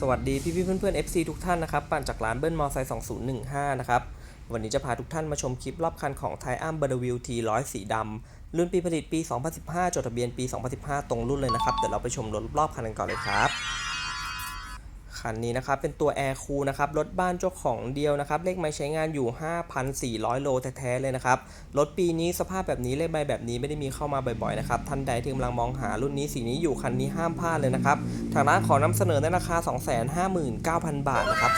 สวัสดีพี่พี่เพื่อนเพื่อน FC ทุกท่านนะครับปั่นจากร้านเบิ้ลมอไซค์2015 นะครับ วันนี้จะพาทุกท่านมาชมคลิปรอบคันของไทอัมบ r ร์วิวทีร้อยสีดำรุ่นปีผลิตปี 2015 จดทะเบียนปี 2015 ตรงรุ่นเลยนะครับ เดี๋ยวเราไปชมรถรอบคันกันก่อนเลยครับ คันนี้นะครับ เป็นตัว Air c o o นะครับ รถบ้านเจ้าของเดียวนะครับ เลขไม้ใช้งานอยู่ 5,400 โลแท้ๆเลยนะครับ รถปีนี้สภาพแบบนี้เลขใบแบบนี้ไม่ได้มีเข้ามาบ่อยๆนะครับ ท่านใดที่กำลังมองหารุ่นนี้สีนี้อยู่คันนี้ห้ามพลาดเลยนะครับ ทางร้านขอนำเสนอในราคา 259,000 บาทนะครับ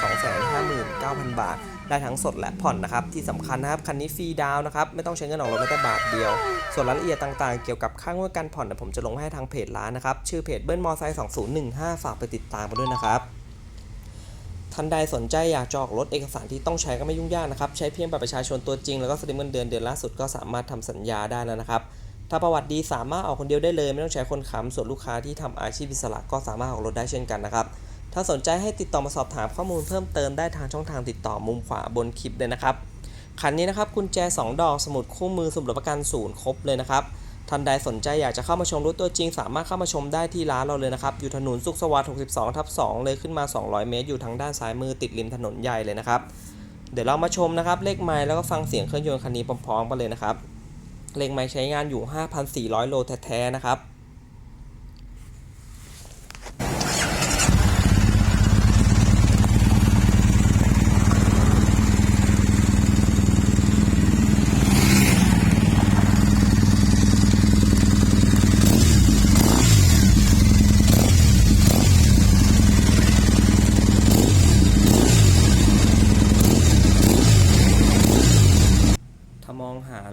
259,000 บาท ได้ทั้งสดและผ่อนนะครับ ที่สำคัญนะครับ คันนี้ฟรีดาวนะครับ ไม่ต้องใช้เงินออกรถแม้แต่บาทเดียว ส่วนรายละเอียดต่างๆ เกี่ยวกับค่างวดการผ่อนเดี๋ยวผมจะลงให้ทางเพจร้านนะครับ ชื่อเพจเบิ้ลมอไซค์2015 ฝากไปติดตามกันด้วยนะครับ ท่านใดสนใจอยากจะออกรถเอกสารที่ต้องใช้ก็ไม่ยุ่งยากนะครับ ใช้เพียงบัตรประชาชนตัวจริง แล้วก็สลิปเงินเดือนเดือนล่าสุดก็สามารถทำสัญญาได้แล้วนะครับ ถ้าประวัติดีสามารถออกคนเดียวได้เลย ไม่ต้องใช้คนค้ำส่วนลูกค้าที่ทำอาชีพอิสระก็สามารถออกรถได้เช่นกันนะครับถ้าสนใจให้ติดต่อมาสอบถามข้อมูลเพิ่มเติมได้ทางช่องทางติดต่อมุมขวาบนคลิปเลยนะครับคันนี้นะครับกุญแจ 2 ดอกสมุดคู่มือสมุดประกันศูนย์ครบเลยนะครับ ท่านใดสนใจอยากจะเข้ามาชมรถตัวจริง สามารถเข้ามาชมได้ที่ร้านเราเลยนะครับ อยู่ถนนสุขสวัสดิ์62 ทับ 2 เลยขึ้นมา 200 เมตร อยู่ทางด้านซ้ายมือติดริมถนนใหญ่เลยนะครับ เดี๋ยวเรามาชมนะครับ เลขไม้แล้วก็ฟังเสียงเครื่องยนต์คันนี้พร้อมๆกันเลยนะครับ เลขไม้ใช้งานอยู่ 5,400 โลแท้ๆนะครับ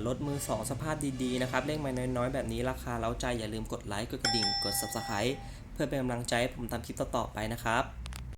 รถมือสองสภาพดีๆนะครับเลขไม้น้อยๆ แบบนี้ราคาเล้าใจอย่าลืมกดไลค์กดกระดิ่งกด subscribe เพื่อเป็นกำลังใจให้ผมทำคลิปต่อๆไปนะครับ